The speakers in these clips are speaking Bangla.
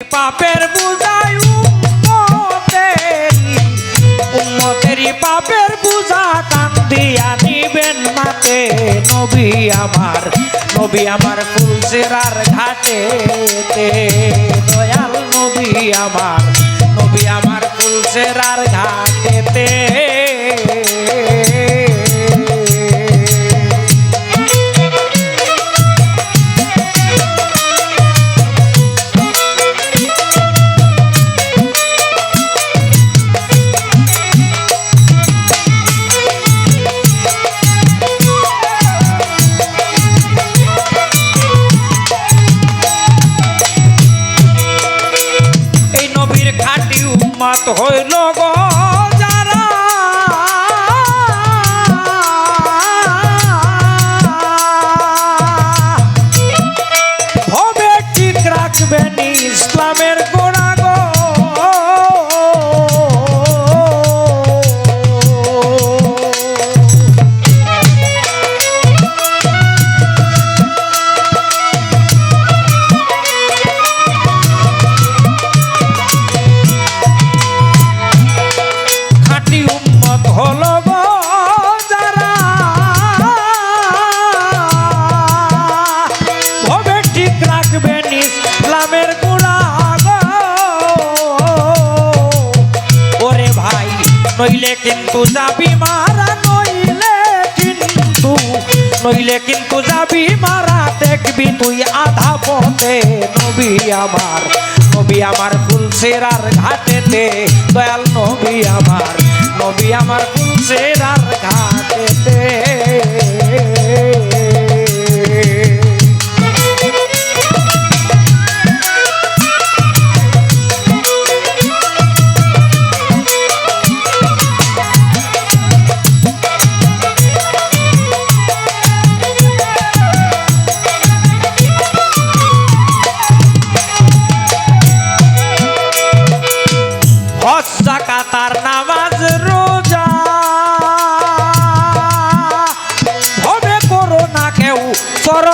পাপের বুঝাই উম্মতেরি পাপের বুঝা কান দিয়া নিবেন মাতে নবী আমার নবী আমার ফুলসেরার ঘাটে দয়াল নবী আমার নবী আমার ফুলসেরার ঘাটেতে। হইল গো। ওরে ভাই, নইলে কিন্তু যাবি মারা, নইলে কিন্তু নইলে কিন্তু যাবি মারা, দেখবি তুই আধা পথে নবী আমার নবী আমার ফুলসেরার ঘাটেতে, দয়াল নবী আমার নবী আমার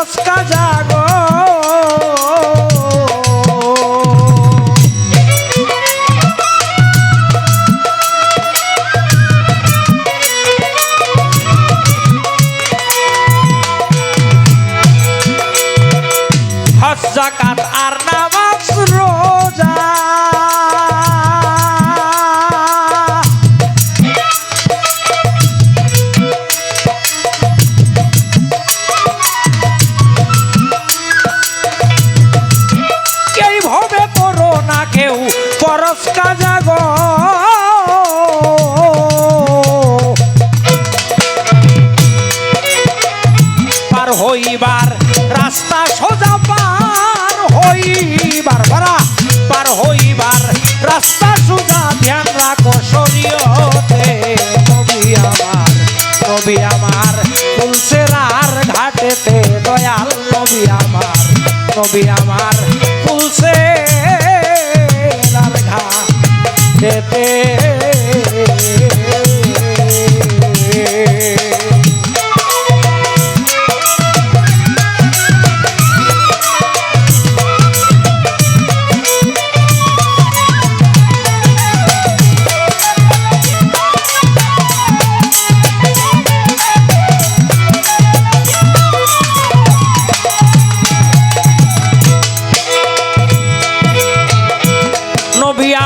ফরজ কাজা আমার ফুলসেরার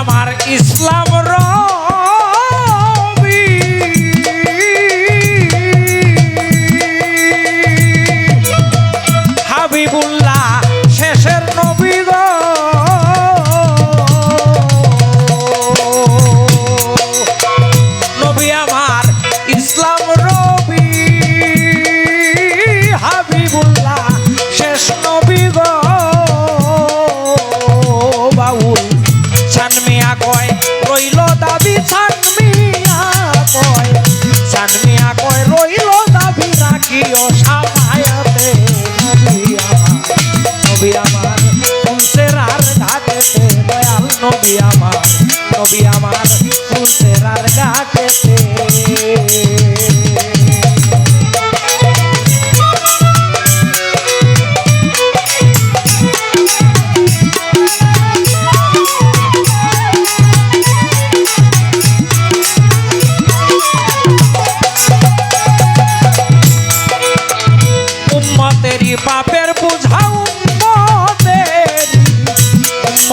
আমার ইসলাম রবি। হাবিবুল্লাহ শেষের নবী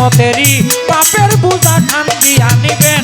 উম্মতেরই পাপের বুঝা খান দিয়া নিবেন